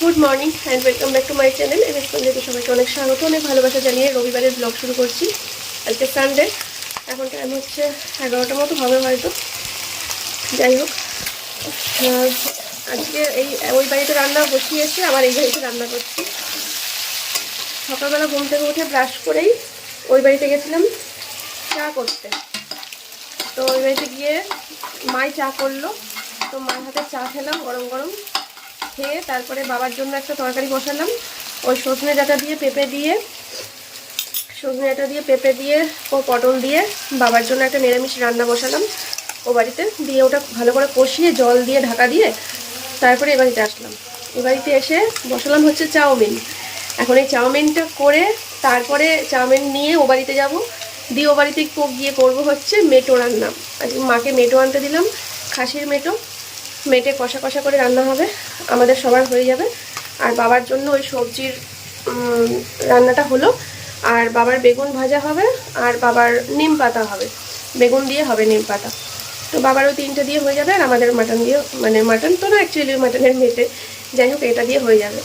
Good morning and welcome back to my channel M S সবাইকে অনেক স্বাগত, অনেক ভালোবাসা জানিয়ে রবিবারের ব্লগ শুরু করছি। আজকে সানডে এখন টাইম হচ্ছে এগারোটার মতো, হবে হয়তো। যাই হোক, আজকে এই, ওই বাড়িতে রান্না বসিয়েছি, আবার এই বাড়িতে রান্না করছি। সকালবেলা ঘুম থেকে উঠে ব্রাশ করেই ওই বাড়িতে গেছিলাম চা করতে। তো ওই বাড়িতে গিয়ে মাই চা করল। তো মায়ের হাতে চা খেলাম, গরম গরম। খেয়ে তারপরে বাবার জন্য একটা তরকারি বসালাম। ওই সজনে ডাঁটা দিয়ে পেঁপে দিয়ে, সজনে ডাঁটা দিয়ে পেঁপে দিয়ে ও পটল দিয়ে বাবার জন্য একটা নিরামিষ রান্না বসালাম। ও বাড়িতে দিয়ে ওটা ভালো করে কষিয়ে জল দিয়ে ঢাকা দিয়ে তারপরে এ বাড়িতে আসলাম। এ বাড়িতে এসে বসালাম হচ্ছে চাউমিন। এখন এই চাউমিনটা করে তারপরে চাউমিন নিয়ে ও বাড়িতে যাব। দিয়ে ও বাড়িতে গিয়ে করব হচ্ছে মেটো রান্না। আজকে মাকে মেটো আনতে দিলাম, খাসির মেটো। মেটে কষা কষা করে রান্না হবে, আমাদের সবার হয়ে যাবে। আর বাবার জন্য ওই সবজির রান্নাটা হলো। আর বাবার বেগুন ভাজা হবে, আর বাবার নিম পাতা হবে। বেগুন দিয়ে হবে নিম পাতা। তো বাবারও তিনটে দিয়ে হয়ে যাবে, আর আমাদের মাটন দিয়ে মানে মাটন তো না অ্যাকচুয়ালি মাটনের মেটে। যাই হোক, এটা দিয়ে হয়ে যাবে।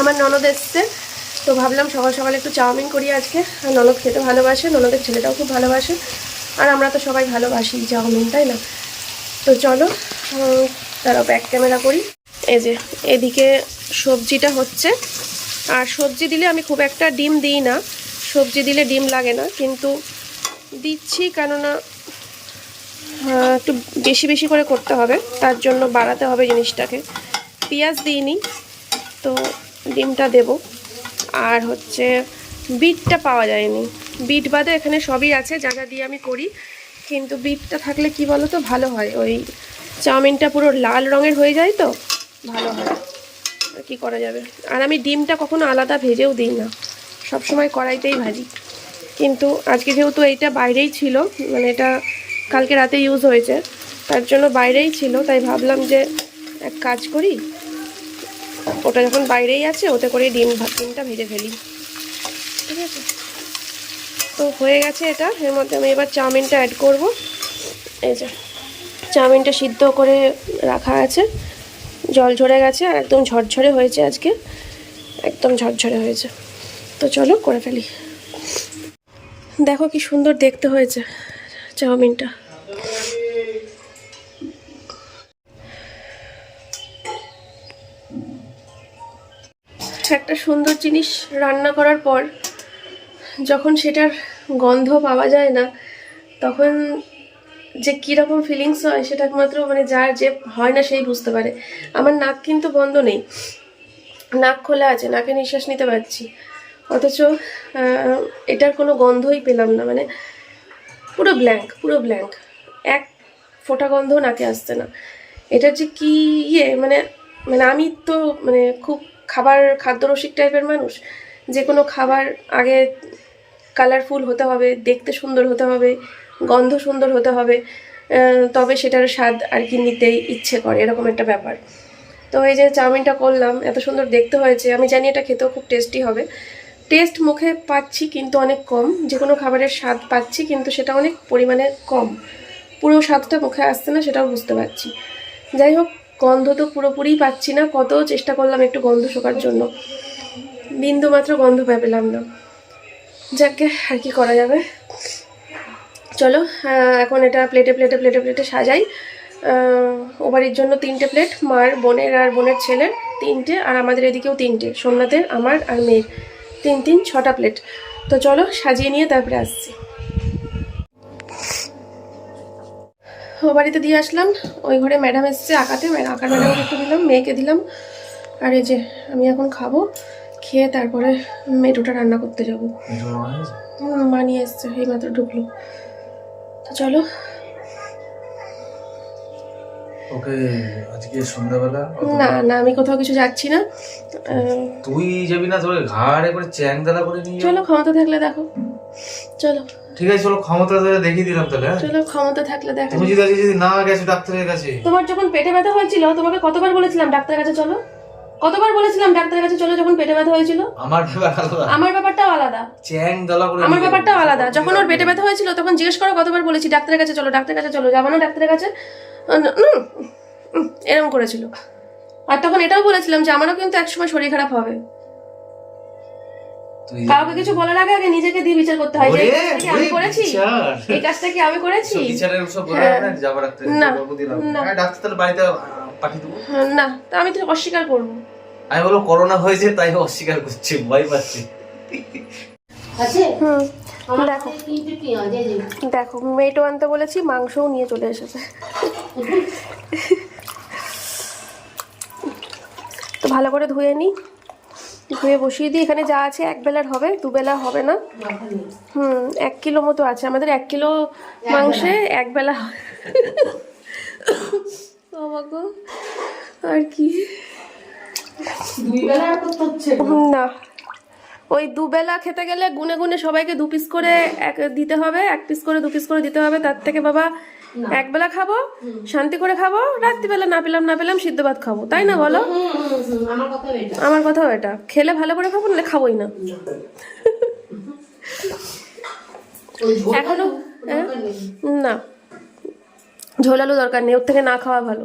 আমার ননদ এসছে, তো ভাবলাম সকাল সকাল একটু চাউমিন করি আজকে। আর ননদ খেতে ভালোবাসে, ননদের ছেলেটাও খুব ভালোবাসে। আর আমরা তো সবাই ভালোবাসি চাউমিন, তাই না? তো চলো তারা ব্যাক ক্যামেরা করি। এই যে, এদিকে সবজিটা হচ্ছে। আর সবজি দিলে আমি খুব একটা ডিম দিই না। সবজি দিলে ডিম লাগে না, কিন্তু দিচ্ছি কেননা একটু বেশি বেশি করে করতে হবে। তার জন্য বাড়াতে হবে জিনিসটাকে। পেঁয়াজ দিইনি, তো ডিমটা দেব। আর হচ্ছে, বিটটা পাওয়া যায়নি। বিট বাদে এখানে সবই আছে, যা যা দিয়ে আমি করি। কিন্তু বিটটা থাকলে কি বলো তো ভালো হয়। ওই চাউমিনটা পুরো লাল রঙের হয়ে যায় তো, ভালো হয়। কি করা যাবে? আর আমি ডিমটা কখনো আলাদা ভেজেও দিই না। সব সময় কড়াইতেই ভাজি। কিন্তু আজকে যেহেতু এইটা বাইরেই ছিল মানে এটা কালকে রাতে ইউজ হয়েছে, তার জন্য বাইরেই ছিল, তাই ভাবলাম যে এক কাজ করি। ওটা যখন বাইরেই আছে, ওতে করে ডিম ডিমটা ভেজে ফেলি। ঠিক আছে? তো হয়ে গেছে এটা। এর মধ্যে আমি এবার চাউমিনটা অ্যাড করব। এই যে, চাউমিনটা সিদ্ধ করে রাখা আছে। জল ঝরে গেছে আর একদম ঝরঝরে হয়েছে আজকে। একদম ঝরঝরে হয়েছে। তো চলো করে ফেলি। দেখো কি সুন্দর দেখতে হয়েছে চাউমিনটা। একটা সুন্দর জিনিস রান্না করার পর যখন সেটার গন্ধ পাওয়া যায় না, তখন যে কীরকম ফিলিংস হয় সেটা একমাত্র মানে যার যে হয় না সেই বুঝতে পারে। আমার নাক কিন্তু বন্ধ নেই। নাক খোলা আছে, নাকে নিঃশ্বাস নিতে পারছি। অথচ এটার কোনো গন্ধই পেলাম না। মানে পুরো ব্ল্যাঙ্ক পুরো ব্ল্যাঙ্ক এক ফোঁটা গন্ধ নাকে আসছে না। এটার যে কি ইয়ে মানে মানে আমি তো মানে খুব খাবার, খাদ্যরসিক টাইপের মানুষ। যে কোনো খাবার আগে কালারফুল হতে হবে, দেখতে সুন্দর হতে হবে, গন্ধ সুন্দর হতে হবে তবে সেটার স্বাদ আর কি নিতে ইচ্ছে করে, এরকম একটা ব্যাপার। তো এই যে চাউমিনটা করলাম, এত সুন্দর দেখতে হয়েছে, আমি জানি এটা খেতেও খুব টেস্টি হবে। টেস্ট মুখে পাচ্ছি কিন্তু অনেক কম যে কোনো খাবারের স্বাদ পাচ্ছি কিন্তু সেটা অনেক পরিমাণে কম। পুরো স্বাদটা মুখে আসছে না সেটাও বুঝতে পারছি। যাই হোক, গন্ধ তো পুরোপুরি পাচ্ছি না, কত চেষ্টা করলাম একটু গন্ধ শোকার জন্য। বিন্দু মাত্র গন্ধ পেলাম না। যাকে আর কি করা যাবে? চলো এখন এটা প্লেটে প্লেটে প্লেটে প্লেটে সাজাই। ও বাড়ির জন্য তিনটে প্লেট মার, বোনের আর বোনের ছেলের তিনটে, আর আমাদের এদিকেও তিনটে, সোমনাথের, আমার আর মেয়ের। তিন তিন, ছটা প্লেট তো চলো, সাজিয়ে নিয়ে তারপরে আসছি। ও বাড়িতে দিয়ে আসলাম, ওই ঘরে ম্যাডাম এসছে, আঁকাতে। আঁকার ম্যাডামকে দিলাম, মেয়েকে দিলাম। আর এই যে, আমি এখন খাব। খেয়ে তারপরে মেটুটা রান্না করতে যাব। হুম, মা নিয়ে এসছে এই মাত্র ঢুকলো। তো চলো। ওকে আজকে সন্ধ্যাবেলা না না আমি কোথাও কিছু যাচ্ছি না। তুই যাবি না তোর ঘাড়ে করে চ্যাংদালা করে নিয়ে চলো ক্ষমতা থাকলে দেখো। চলো। ঠিক আছে চলো ক্ষমতা ধরে দেখিয়ে দিলাম তাহলে হ্যাঁ? চলো ক্ষমতা থাকলে দেখো তুমি যদি যদি না গেছো ডাক্তারের কাছে। তোমার যখন পেটে ব্যথা হয়েছিল তোমাকে কতবার বলেছিলাম ডাক্তারের কাছে চলো। কতবার বলেছিলাম ডাক্তারের কাছে চলো যখন পেটে ব্যথা হয়েছিল? আমার আমার ব্যাপারটাও আলাদা। চ্যাংদালা করে আমার ব্যাপারটাও আলাদা। যখন ওর পেটে ব্যথা হয়েছিল তখন জিজ্ঞেস করো কতবার বলেছি ডাক্তারের কাছে চলো ডাক্তারের কাছে চলো। যাব না ডাক্তারের কাছে। এরকম করেছিল। আর তখন এটাও বলেছিলাম যে আমারও কিন্তু একসময় শরীর খারাপ হবে। কাউকে কিছু বলার আগে আগে নিজেকে দিয়ে বিচার করতে হয় যে আমি করেছি? এই কাজটা কি আমি করেছি? সব হ্যাঁ। না না। হ্যাঁ ডাক্তার বাড়িতে পাঠিয়ে দেবো? হ্যাঁ, না তা আমি তো অস্বীকার করব। আমি বলব করোনা হয়েছে তাই অস্বীকার করছি ভয় পাচ্ছি। হুম আমার দেখো। দেখো মেয়েটো আনতে বলেছি মাংসও নিয়ে চলে এসেছে। তো ভালো করে ধুয়ে নিই ধুয়ে বসিয়ে দিই। এখানে যা আছে এক বেলার হবে দু বেলা হবে না। হুম এক কিলো মতো আছে। আমাদের এক কিলো মাংসে এক বেলা হয় গো। আর কি? না। না। ওই দুবেলা খেতে গেলে গুনে গুনে সবাইকে দু পিস করে এক দিতে হবে এক পিস করে দু পিস করে দিতে হবে। তার থেকে বাবা একবেলা খাব শান্তি করে খাব রাত্রিবেলা না পেলাম না পেলাম সিদ্ধ ভাত খাব। তাই না বলো? আমার কথা এটা। কথাও এটা। খেলে ভালো করে খাব নাহলে খাবোই না। এখনও? হ্যাঁ? না। ঝোল আলু দরকার নেই ওর থেকে না খাওয়া ভালো।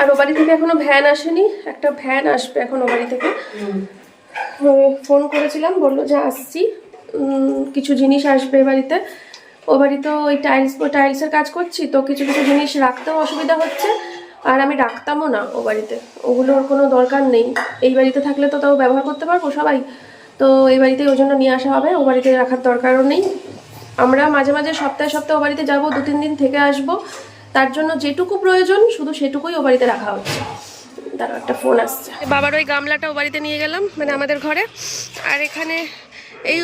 আর ও বাড়ি থেকে এখনও ভ্যান আসেনি একটা ভ্যান আসবে এখন ও বাড়ি থেকে। ফোন করেছিলাম বলল যে আসছি কিছু জিনিস আসবে এ বাড়িতে। ও বাড়িতে ওই টাইলস টাইলসের কাজ করছি তো কিছু কিছু জিনিস রাখতেও অসুবিধা হচ্ছে আর আমি রাখতামও না ও বাড়িতে। ওগুলোর কোনো দরকার নেই। এই বাড়িতে থাকলে তো তাও ব্যবহার করতে পারব সবাই। তো এই বাড়িতে ওই জন্য নিয়ে আসা হবে ও বাড়িতে রাখার দরকারও নেই। আমরা মাঝে মাঝে সপ্তাহে সপ্তাহে ও বাড়িতে যাব দু তিন দিন থেকে আসব। তার জন্য যেটুকু প্রয়োজন শুধু সেটুকুই ও বাড়িতে রাখা হচ্ছে। দাঁড়াও একটা ফোন আসছে। বাবার ওই গামলাটা ও বাড়িতে নিয়ে গেলাম মানে আমাদের ঘরে। আর এখানে এই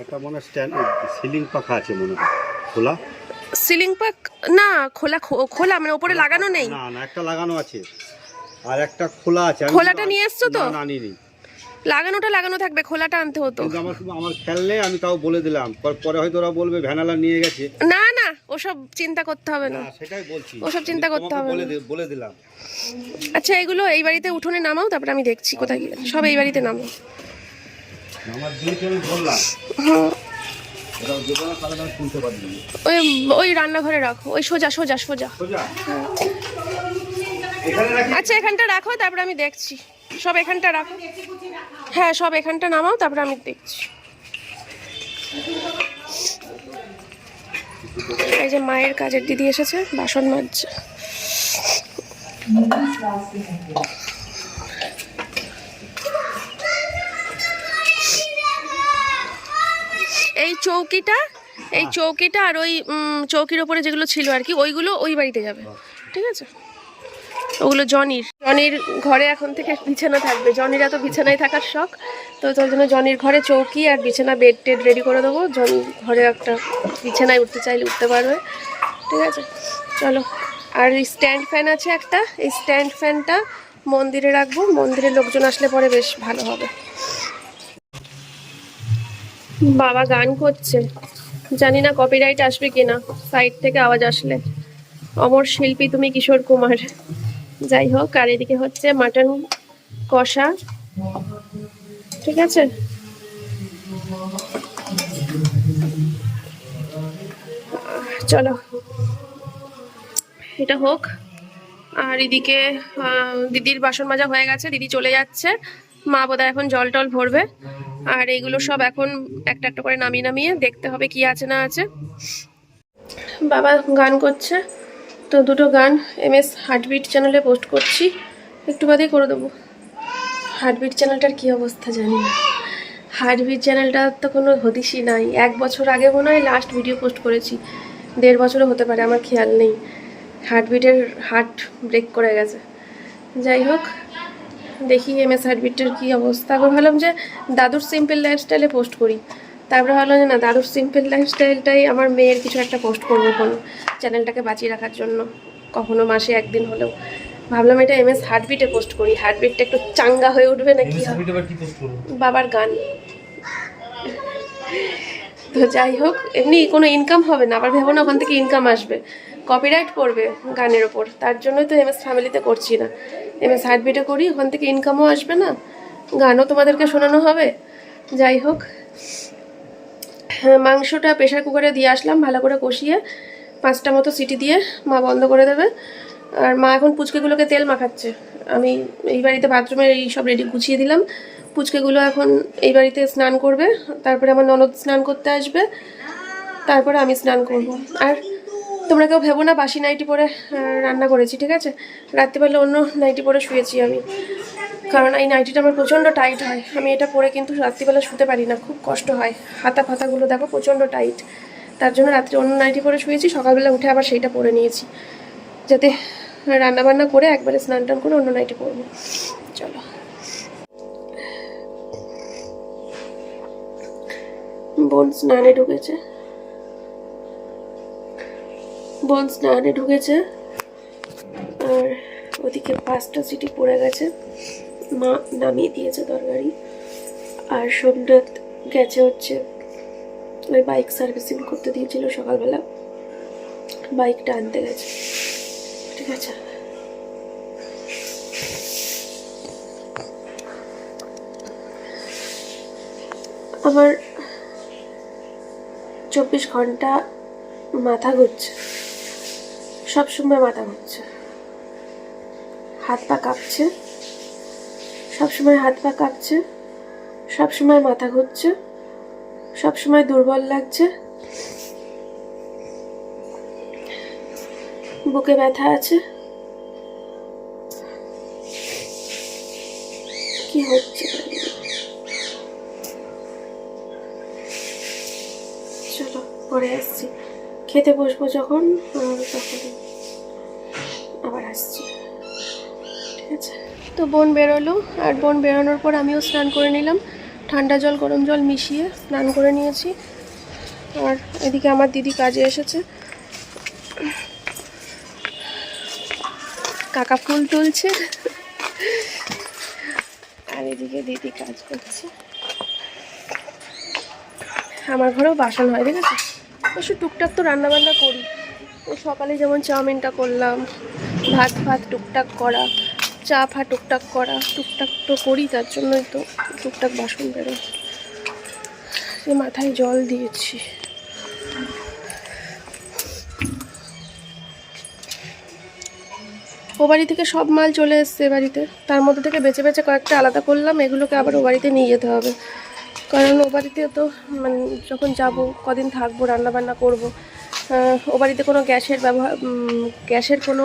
একটা মনে স্ট্যান্ড সিলিং পাখা আছে মনে খোলা? সিলিং পাক না খোলা খো- খোলা মানে ওপরে লাগানো নেই। না না একটা লাগানো আছে। আর একটা খোলা আছে। খোলাটা নিয়ে এসছো তো? না লাগানোটা লাগানো থাকবে খোলাটা আনতে হতো। আমার আমার নেই আমি তাও বলে দিলাম। পর- হয়তো ওরা বলবে ভ্যানালা নিয়ে গেছে। না ওসব চিন্তা করতে হবে না। সেটাই বলছি। ওসব চিন্তা করতে হবে বলে দিলাম। আচ্ছা এগুলো এই বাড়িতে উঠোনে নামাও তারপরে আমি দেখছি কোথায় গিয়ে। সব এই বাড়িতে নামো আমার দুইটা আমি বললাম। ওরা যে কোনো কারণে আমি শুনতে পারিনি ওই ওই রান্নাঘরে রাখো ওই সোজা সোজা সোজা। রাখি? আচ্ছা এখানটা রাখো তারপরে আমি দেখছি। সব এখানটা রাখো। হ্যাঁ সব এখানটা নামাও তারপরে আমি দেখছি। এই যে মায়ের কাজের দিদি এসেছে, বাসন মাজছে। এই চৌকিটা এই চৌকিটা আর ওই চৌকির ওপরে যেগুলো ছিল আর কি, ওইগুলো ওই বাড়িতে যাবে। ঠিক আছে? ওগুলো জনির। জনির ঘরে এখন থেকে বিছানা থাকবে। জনির এত বিছানায় থাকার শখ তো তার জন্য জনির ঘরে চৌকি আর বিছানা বেড টেড রেডি করে দেবো। জনির ঘরে একটা বিছানায় উঠতে চাইলে উঠতে পারবে। ঠিক আছে? চলো। আর স্ট্যান্ড ফ্যান আছে একটা। এই স্ট্যান্ড ফ্যানটা মন্দিরে রাখব। মন্দিরে লোকজন আসলে পরে বেশ ভালো হবে। বাবা গান করছে। জানি না কপিরাইট আসবে কিনা। সাইড থেকে আওয়াজ আসলে। অমর শিল্পী তুমি কিশোর কুমার। যাই হোক, আর এদিকে হচ্ছে মাটন কষা। ঠিক আছে? চলো। এটা হোক। আর এদিকে দিদির বাসন মাজা হয়ে গেছে, দিদি চলে যাচ্ছে। মা বোধহয় এখন জল টল ভরবে। আর এগুলো সব এখন একটা একটা করে নামিয়ে নামিয়ে দেখতে হবে কি আছে না আছে। বাবা গান করছে। তো দুটো গান, এম এস হার্টবিট চ্যানেলে পোস্ট করছি। একটু বাদেই করে দেবো। হার্টবিট চ্যানেলটার কী অবস্থা জানি না। হার্টবিট চ্যানেলটার তো কোনো হদিশই নাই। এক বছর আগে মনে হয় লাস্ট ভিডিও পোস্ট করেছি। দেড় বছরও হতে পারে, আমার খেয়াল নেই। হার্টবিটের হার্ট ব্রেক করে গেছে। যাই হোক, দেখি এম এস হার্টবিটের কী অবস্থা। আমি ভাবলাম যে দাদুর সিম্পল লাইফস্টাইলে পোস্ট করি। তারপরে ভাবলাম যে না, দাদুর সিম্পল লাইফস্টাইলটাই আমার মেয়ের কিছু একটা পোস্ট করব কোনো চ্যানেলটাকে বাঁচিয়ে রাখার জন্য। কখনো মাসে একদিন হলেও। ভাবলাম এটা এম এস হার্টবিটে পোস্ট করি হার্টবিটটা একটু চাঙ্গা হয়ে উঠবে না কি বাবার গান। তো যাই হোক এমনি কোনো ইনকাম হবে না আবার ভেবো না ওখান থেকে ইনকাম আসবে। কপিরাইট পড়বে গানের ওপর তার জন্যই তো এম এস ফ্যামিলিতে করছি না। এম এস হার্টবিটে করি ওখান থেকে ইনকামও আসবে না। গানও তোমাদেরকে শোনানো হবে। যাই হোক হ্যাঁ, মাংসটা প্রেশার কুকারে দিয়ে আসলাম ভালো করে কষিয়ে পাঁচটা মতো সিটি দিয়ে মা বন্ধ করে দেবে। আর মা এখন পুচকেগুলোকে তেল মাখাচ্ছে। আমি এই বাড়িতে বাথরুমের এই সব রেডি গুছিয়ে দিলাম। পুচকেগুলো এখন এই বাড়িতে স্নান করবে, তারপরে আমার ননদ স্নান করতে আসবে, তারপরে আমি স্নান করব। আর তোমরা কেউ ভেবো না, বাসি নাইটি পরে রান্না করেছি, ঠিক আছে? রাত্রিবেলা অন্য নাইটি পরে শুয়েছি আমি। কারণ এই নাইটিটা আমার প্রচণ্ড টাইট হয়। আমি এটা পরে কিন্তু রাত্রিবেলা শুতে পারি না, খুব কষ্ট হয়। হাতা ফাতাগুলো দেখো প্রচণ্ড টাইট তার জন্য রাত্রে অন্য নাইটি পরে শুয়েছি, সকালবেলা উঠে আবার সেইটা পরে নিয়েছি। যাতে রান্না বান্না করে একবারে স্নান টান করে অন্য নাইটি পরবো চলো। বোন স্নানে ঢুকেছে। বোন স্নানে ঢুকেছে। আর ওদিকে পাঁচটা সিটি পড়ে গেছে। মা নামিয়ে দিয়েছে তরকারি। আর সোমনাথ গেছে হচ্ছে ওই বাইক সার্ভিসিং করতে দিয়েছিল সকালবেলা। বাইকটা আনতে গেছে। ঠিক আছে। আমার চব্বিশ ঘণ্টা মাথা ঘুরছে। সবসময় মাথা ঘুরছে। হাত পা কাঁপছে। সবসময় হাত পা কাঁপছে। সবসময় মাথা ঘুরছে। সবসময় দুর্বল লাগছে। বুকে ব্যথা আছে? কি হচ্ছে? চলো, পরে আসছি। খেতে বসবো যখন তখন আবার আসছি। ঠিক আছে? তো বোন বেরোলো, আর বোন বেরোনোর পর আমিও স্নান করে নিলাম। ঠান্ডা জল, গরম জল মিশিয়ে স্নান করে নিয়েছি। আর এদিকে আমার দিদি কাজে এসেছে। কাকা ফুল তুলছে। আর এদিকে দিদি কাজ করছে। আমার ঘরেও বাসন হয়, ঠিক আছে? অবশ্য টুকটাক তো রান্নাবান্না করি। সকালে যেমন চাউমিনটা করলাম, ভাত ভাত টুকটাক করা, চা ফা টুকটাক করা, টুকটাক তো করি, তার জন্যই তো টুকটাক বাসন বেরোয়। মাথায় জল দিয়েছি। ও বাড়ি থেকে সব মাল চলে এসছে বাড়িতে। তার মধ্যে থেকে বেছে বেছে কয়েকটা আলাদা করলাম, এগুলোকে আবার ও বাড়িতে নিয়ে যেতে হবে। কারণ ও বাড়িতে তো মানে যখন যাব, কদিন থাকব রান্না বান্না করব ও বাড়িতে কোনো গ্যাসের ব্যবহার গ্যাসের কোনো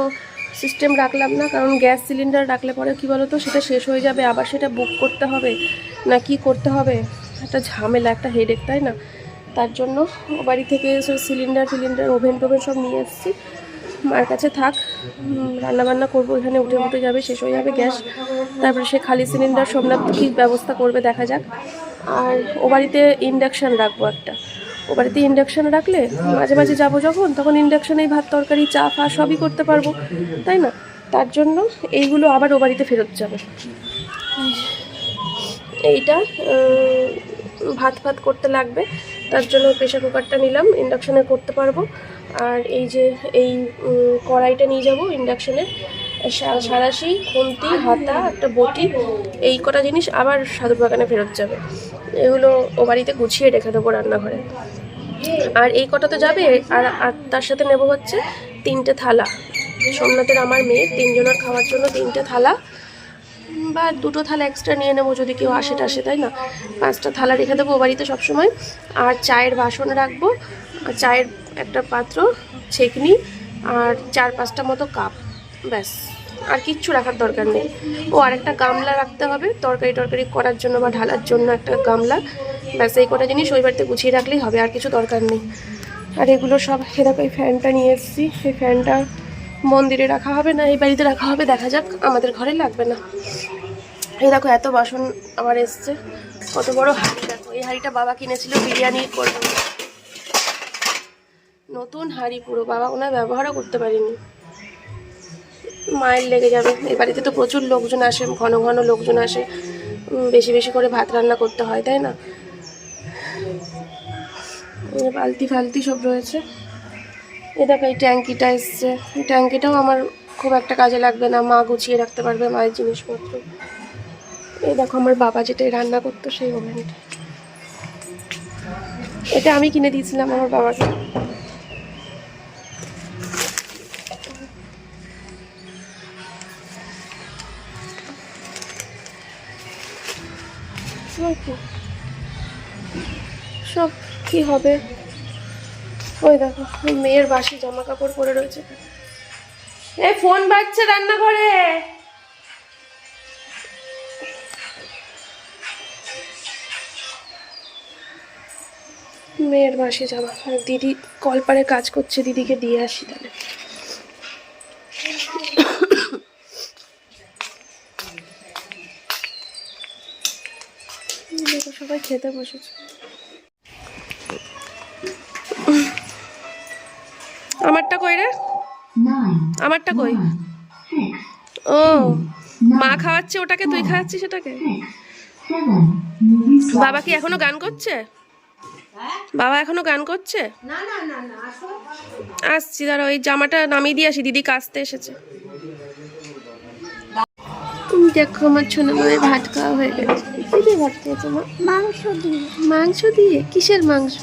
সিস্টেম রাখলাম না, কারণ গ্যাস সিলিন্ডার রাখলে পরে কী বলো তো সেটা শেষ হয়ে যাবে, আবার সেটা বুক করতে হবে, না কি করতে হবে, একটা ঝামেলা, একটা হেডেক তাই না? তার জন্য ও বাড়ি থেকে সব সিলিন্ডার ফিলিন্ডার ওভেন টোভেন সব নিয়ে এসেছি। মার কাছে থাক রান্নাবান্না করব, এখানে উঠে উঠে যাবে, শেষ হয়ে যাবে গ্যাস। তারপরে সে খালি সিলিন্ডার, সোমনাথ কী ব্যবস্থা করবে দেখা যাক। আর ও বাড়িতে ইন্ডাকশান রাখব একটা। ও বাড়িতে ইন্ডাকশান রাখলে মাঝে মাঝে যাব যখন, তখন ইন্ডাকশানেই ভাত, তরকারি, চা, ফা সবই করতে পারব, তাই না? তার জন্য এইগুলো আবার ও বাড়িতে ফেরত যাবে। এইটা ভাত ভাত করতে লাগবে, তার জন্য প্রেশার কুকারটা নিলাম, ইন্ডাকশানে করতে পারব। আর এই যে এই কড়াইটা নিয়ে যাব ইন্ডাকশানে সা- সাঁড়াশি খুন্তি, হাতা, একটা বটি, এই কটা জিনিস আবার সাধুর বাগানে ফেরত যাবে। এগুলো ও বাড়িতে গুছিয়ে রেখে দেবো রান্নাঘরে। আর এই কটা তো যাবে, আর আর তার সাথে নেব হচ্ছে তিনটে থালা। সোমনাথের আমার মেয়ের তিনজনের খাওয়ার জন্য তিনটে থালা। বা দুটো থালা এক্সট্রা নিয়ে নেব যদি কেউ আসে টাসে, তাই না? পাঁচটা থালা রেখে দেবো ও বাড়িতে সবসময়। আর চায়ের বাসন রাখব। আর চায়ের একটা পাত্র, ছেকনি আর চার পাঁচটা মতো কাপ, ব্যাস। আর কিচ্ছু রাখার দরকার নেই। ও আর একটা গামলা রাখতে হবে, তরকারি টরকারি করার জন্য বা ঢালার জন্য একটা গামলা। ব্যাস, এই কটা জিনিস ওই বাড়িতে গুছিয়ে রাখলেই হবে, আর কিছু দরকার নেই। আর এগুলো সব দেখো, এই ফ্যানটা নিয়ে এসেছি। সেই ফ্যানটা মন্দিরে রাখা হবে না, এই বাড়িতে রাখা হবে, দেখা যাক, আমাদের ঘরে লাগবে না। এই দেখো, এত বাসন আমার এসছে। কত বড় হাঁড়ি, দেখো। এই হাঁড়িটা বাবা কিনেছিল, বিরিয়ানি করবে। নতুন হাঁড়ি, পুরো বাবা ওনার ব্যবহারও করতে পারিনি। মায়ের লেগে যাবে। এই বাড়িতে তো প্রচুর লোকজন আসে, ঘন ঘন লোকজন আসে। বেশি বেশি করে ভাত রান্না করতে হয়, তাই না? বালতি ফালতি সব রয়েছে। এ দেখো, এই ট্যাঙ্কিটা এসছে। ট্যাঙ্কিটাও আমার খুব একটা কাজে লাগবে না। মা গুছিয়ে রাখতে পারবে মায়ের জিনিসপত্র। এই দেখো, আমার বাবা যেটা রান্না করতো সেই ওভেনটা এটা আমি কিনে দিয়েছিলাম আমার বাবাকে। সব কি হবে? ওই দেখো, মেয়ের বাসি জামা কাপড় পরে রয়েছে। এই ফোন বাজছে রান্নাঘরে। মেয়ের বাসি জামা। দিদি কলপারে কাজ করছে, দিদিকে দিয়ে আসি তাহলে। সবাই খেতে বসেছে। আমারটা কই রে? আমারটা কই? ও মা খাওয়াচ্ছে ওটাকে তুই খাওয়াচ্ছিস সেটাকে বাবা কি এখনও গান করছে? বাবা এখনও গান করছে? আসছি দাঁড়া ওই জামাটা নামিয়ে দিয়ে আসি দিদি কাচতে এসেছে। দেখো আমার ছোনো মায়ের ভাত খাওয়া হয়ে গেছে। কি দিয়ে ভাত খেয়েছো মা? মাংস দিয়ে। মাংস দিয়ে? কিসের মাংস?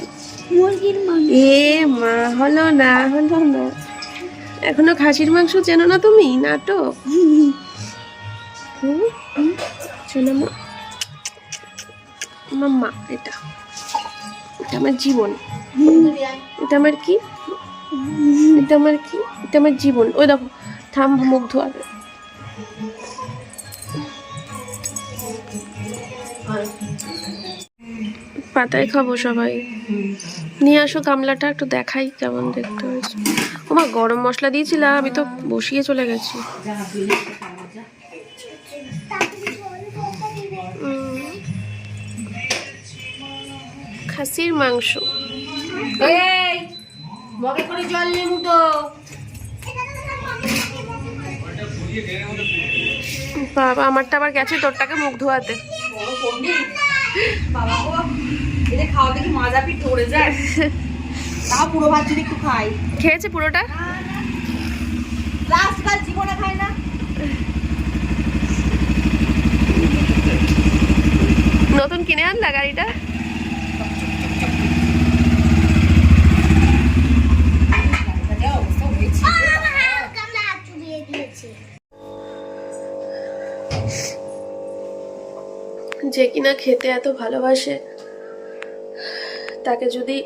মুরগির মাংস। এ মা হলো না হলো না। এখনও খাসির মাংস চেনো না তুমি? নাটক? শোনো মা। আমার মা এটা। এটা আমার জীবন। এটা আমার কি? এটা আমার কি? এটা আমার জীবন। ওই দেখো থাম মুখ ধোয়াবে পাতায় খাব সবাই। নিয়ে আসো গামলাটা একটু দেখাই কেমন দেখতে হয়েছে। ওমা গরম মশলা দিয়েছিলাম আমি তো বসিয়ে চলে গেছি। খাসির মাংস। বাবা আমারটা আবার গেছে তোরটাকে মুখ ধোয়াতে। বাবা গো খাওয়া দেখি মাজা পিঠ ধরে যায়। তাও পুরো ভাত যদি একটু খাই। খেয়েছে পুরোটা? লাস্ট কাল জীবনে খায় না। নতুন কিনে আনলা গাড়িটা? যে কিনা খেতে এত ভালোবাসে। তাকে যদি,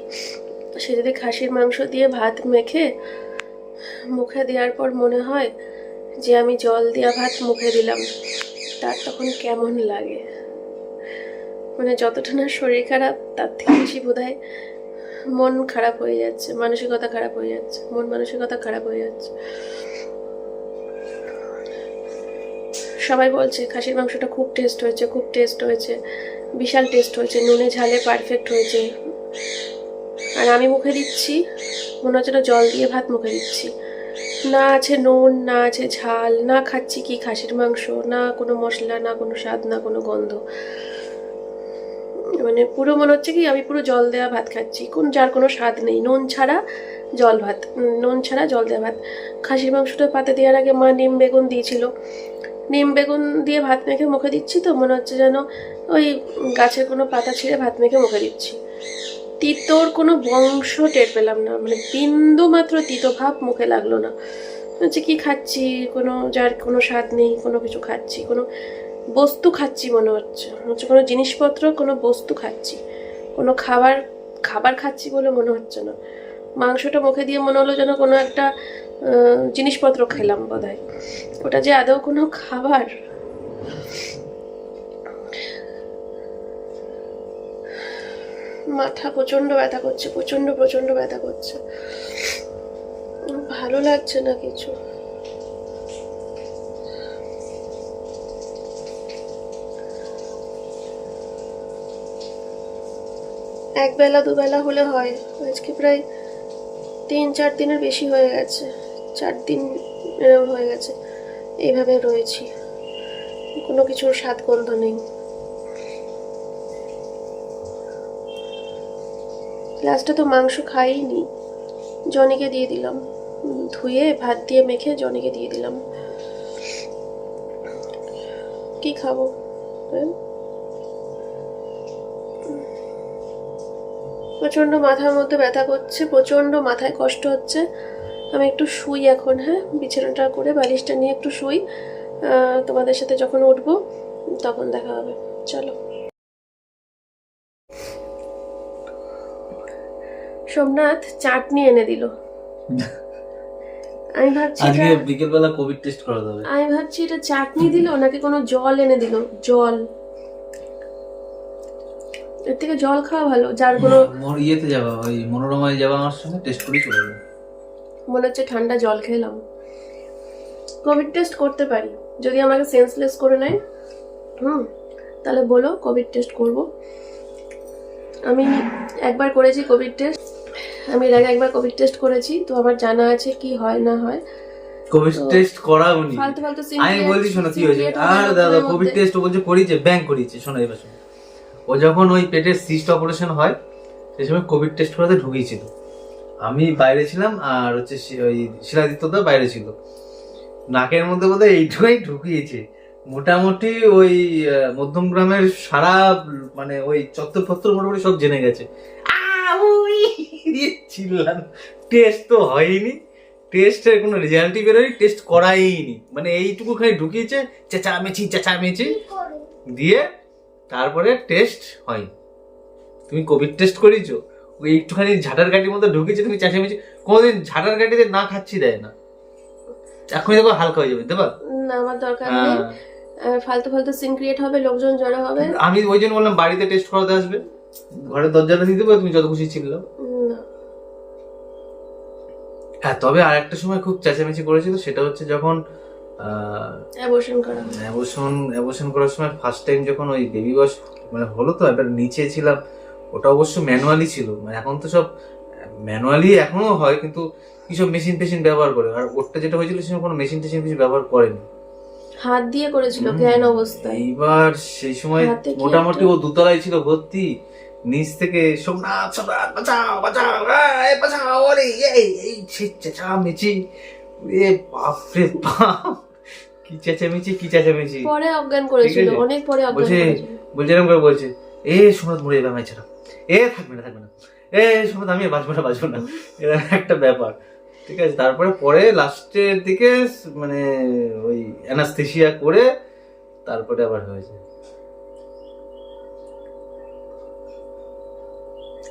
সে যদি খাসির মাংস দিয়ে ভাত মেখে মুখে দেওয়ার পর মনে হয় যে আমি জল দেওয়া ভাত মুখে দিলাম, তার তখন কেমন লাগে? মানে যতটা না শরীর খারাপ, তার থেকে বেশি বোধহয় মন খারাপ হয়ে যাচ্ছে, মানসিকতা খারাপ হয়ে যাচ্ছে, মন মানসিকতা খারাপ হয়ে যাচ্ছে। সবাই বলছে, খাসির মাংসটা খুব টেস্ট হয়েছে, খুব টেস্ট হয়েছে, বিশাল টেস্ট হয়েছে, নুনে ঝালে পারফেক্ট হয়েছে। আর আমি মুখে দিচ্ছি, মনে হচ্ছে না জল দিয়ে ভাত মুখে দিচ্ছি। না আছে নুন, না আছে ঝাল, না খাচ্ছি কি খাসির মাংস, না কোনো মশলা, না কোনো স্বাদ, না কোনো গন্ধ। মানে পুরো মনে হচ্ছে কি আমি পুরো জল দেওয়া ভাত খাচ্ছি। কোন যার কোনো স্বাদ নেই। নুন ছাড়া জল ভাত, নুন ছাড়া জল দেওয়া ভাত। খাসির মাংসটা পাতে দেওয়ার আগে মা নিম বেগুন দিয়েছিল। নিম বেগুন দিয়ে ভাত মেখে মুখে দিচ্ছি তো মনে হচ্ছে যেন ওই গাছের কোনো পাতা ছিঁড়ে ভাত মেখে মুখে দিচ্ছি। তিতোর কোনো বংশ টের পেলাম না। মানে বিন্দু মাত্র তিতো ভাব মুখে লাগল না। হচ্ছে কি খাচ্ছি, কোনো যার কোনো স্বাদ নেই, কোনো কিছু খাচ্ছি, কোনো বস্তু খাচ্ছি মনে হচ্ছে। হচ্ছে কোনো জিনিসপত্র, কোনো বস্তু খাচ্ছি। কোনো খাবার খাবার খাচ্ছি বলে মনে হচ্ছে না। মাংসটা মুখে দিয়ে মনে হলো যেন কোনো একটা জিনিসপত্র খেলাম বোধহয়। ওটা যে আদৌ কোনো খাবার? মাথা প্রচণ্ড ব্যথা করছে প্রচণ্ড প্রচণ্ড ব্যথা করছে। ভালো লাগছে না কিছু। এক বেলা দুবেলা হলে হয়। আজকে প্রায় তিন, চার দিনের বেশি হয়ে গেছে। চার দিন এরকম হয়ে গেছে। এইভাবে রয়েছি। কোনো কিছুর স্বাদ গন্ধ নেই। লাস্টে তো মাংস খাইনি। জনিকে দিয়ে দিলাম। ধুয়ে, ভাত দিয়ে মেখে জনিকে দিয়ে দিলাম। কি খাব? হ্যাঁ? প্রচণ্ড মাথার মধ্যে ব্যথা করছে প্রচণ্ড মাথায় কষ্ট হচ্ছে। আমি একটু শুই এখন হ্যাঁ? বিছানাটা করে বালিশটা নিয়ে একটু শুই। তোমাদের সাথে যখন উঠবো, তখন দেখা হবে। চলো। সোমনাথ চাটনি এনে দিল। আমি ভাবছি আজকে এটা- বিকেল বেলা কোভিড টেস্ট করাতে হবে। আমি ভাবছি এটা চাটনি দিল নাকি কোনো জল এনে দিল? জল। এর থেকে জল খাওয়া ভালো যার কোনো মোর ইয়েতে যাবা ওই মনোরমায় যাবা আমার সঙ্গে টেস্ট করে চলে যাবে। মনে হচ্ছে ঠান্ডা জল খেলাম। কোভিড টেস্ট করতে পারি যদি আমাকে সেন্সলেস করে নেয়। হুম তাহলে বলো কোভিড টেস্ট করব। আমি একবার করেছি কোভিড টেস্ট আমি এর আগে একবার কোভিড টেস্ট করেছি তো আমার জানা আছে কি হয় না হয়। কোভিড তো- টেস্ট করাওনি। ফালতু ফালতু আমি বলছি শোনো কি হয়েছে? আর দাদা কোভিড টেস্ট বলছে করিয়েছে ব্যাংক করিয়েছে শোনো এবার শোনো। ও যখন ওই পেটের সিস্ট অপারেশন হয় সেই সময় কোভিড টেস্ট করাতে ঢুকিয়েছিল। আমি বাইরে ছিলাম আর হচ্ছে ওই শিলাদিত্যদা বাইরে ছিল। নাকের মধ্যে বোধহয় এইটুকুই ঢুকিয়েছে। মোটামুটি ওই মধ্যম গ্রামের সারা মানে ওই চত্বর ফত্তর মোটামুটি সব জেনে গেছে। চিল্লান টেস্ট তো হয়নি। টেস্টের কোনো রেজাল্টই বেরোয়নি টেস্ট করাইনি। মানে এইটুকু খালি ঢুকিয়েছে চেঁচামেচি চেঁচামেচি। দিয়ে তারপরে টেস্ট হয়। তুমি কোভিড টেস্ট করিয়েছো ওই একটুখানি ঝাঁটার গাড়ির মধ্যে ঢুকেছে তুমি চেঁচামেচি কোনোদিন ঝাঁটার গাড়িতে না খাচ্ছি দেয় না। এখনই দেখো হালকা হয়ে যাবে দেবা না আমার দরকার নেই। হ্যাঁ। ফালতু ফালতু সিন ক্রিয়েট হবে লোকজন জড়ো হবে। আমি ওই জন্য বললাম বাড়িতে টেস্ট করাতে আসবে। ঘরের দরজাটা দিয়ে দেবো তুমি যত খুশি ছিল হ্যাঁ তবে আর একটা সময় খুব চেঁচামেচি করেছিল সেটা হচ্ছে যখন অ্যাবর্শন করা। অ্যাবর্শন অ্যাবর্শন করার সময় ফার্স্ট টাইম যখন ওই বেবি মানে হলো তো নিচে ছিলাম ওটা অবশ্য ম্যানুয়ালি ছিল। মানে এখন তো সব ম্যানুয়ালি এখনও হয় কিন্তু কি সব মেশিন টেশিন ব্যবহার করে? আর ওটা যেটা হয়েছিল সে কোনো মেশিন টেশিন কিছু ব্যবহার করেনি। হাত দিয়ে করেছিল জ্ঞান অবস্থায়। এইবার সেই সময় মোটামুটি ও দুতলায় ছিল ভর্তি নিচ থেকে সোমনাথ সোমনাথ বাঁচাও বাঁচাও এই, বাঁচাও ওরে এই এই ছি- চেঁচামেচি এ বাপরে বাপ কি চেঁচামেচি কি চেঁচামেচি। পরে অজ্ঞান করেছিল অনেক পরে অজ্ঞান বলছে বলছে এরকম করে বলছে এ সোমনাথ মরে যাবে এ থাকবে না থাকবে না। এ সোমনাথ আমি বাঁচবো না বাঁচবো না। এরকম একটা ব্যাপার। ঠিক আছে তারপরে পরে লাস্টের দিকে মানে ওই অ্যানাস্থেসিয়া করে তারপরে আবার হয়েছে।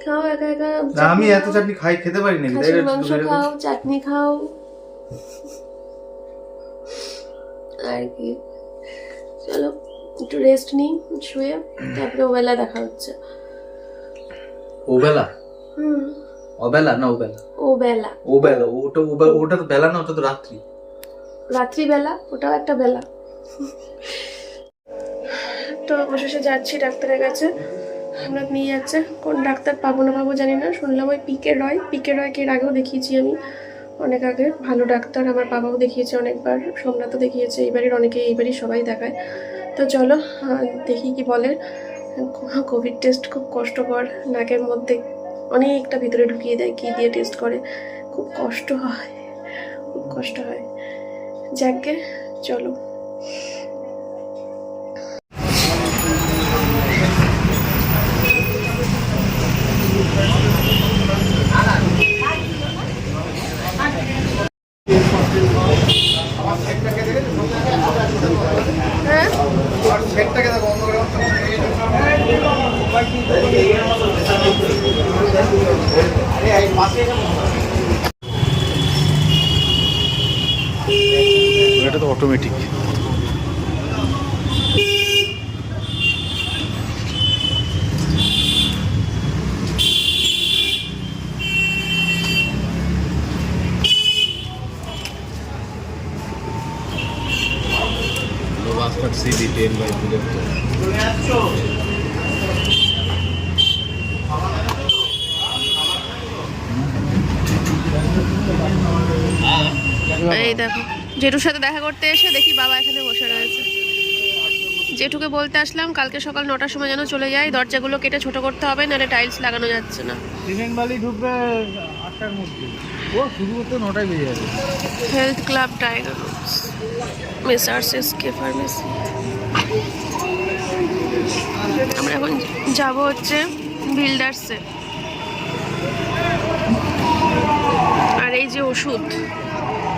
খাও একা একা না আমি এত চাটনি খাই খেতে পারি না খাসির মাংস খাও চাটনি খাও। আর কি। চলো একটু রেস্ট নিই শুয়ে তারপরে ওবেলা দেখা হচ্ছে। ওবেলা? হুম। অবেলা না ওবেলা? ওবেলা। ওবেলা ওটা ওবে- ওটা তো বেলা না ওটা তো রাত্রি। রাত্রিবেলা ওটাও একটা বেলা। তো অবশেষে যাচ্ছি ডাক্তারের কাছে। আমরা নিয়ে যাচ্ছে। কোন ডাক্তার পাবো না পাবো জানি না। শুনলাম ওই পিকে রয়। পিকে রয়কে এর আগেও দেখিয়েছি আমি। অনেক আগে। ভালো ডাক্তার। আমার বাবাও দেখিয়েছে অনেকবার। সোমনাথও দেখিয়েছে। এই বাড়ির অনেকে এই বাড়ির সবাই দেখায়। তো চলো দেখি কি বলে। কোভিড টেস্ট খুব কষ্টকর। নাকের মধ্যে অনেকটা ভিতরে ঢুকিয়ে দেয়। কি দিয়ে টেস্ট করে? খুব কষ্ট হয়। খুব কষ্ট হয়। যাকে চলো। এটা তো automatic Basket CD 10 by projector. এই দেখো জেঠুর সাথে দেখা করতে এসে দেখি বাবা এখানে বসে রয়েছে। জেঠুকে বলতে আসলাম কালকে সকাল নটার সময় যেন চলে যায় দরজাগুলো কেটে ছোট করতে হবে নাহলে টাইলস লাগানো যাচ্ছে না। ঢুকবে আটটার মধ্যে। ও শুরু করতে নটায় বেজে যাবে। Health club tiger messrs SK pharmacy আমরা এখন যাব হচ্ছে বিল্ডার্সে আর এই যে ওষুধ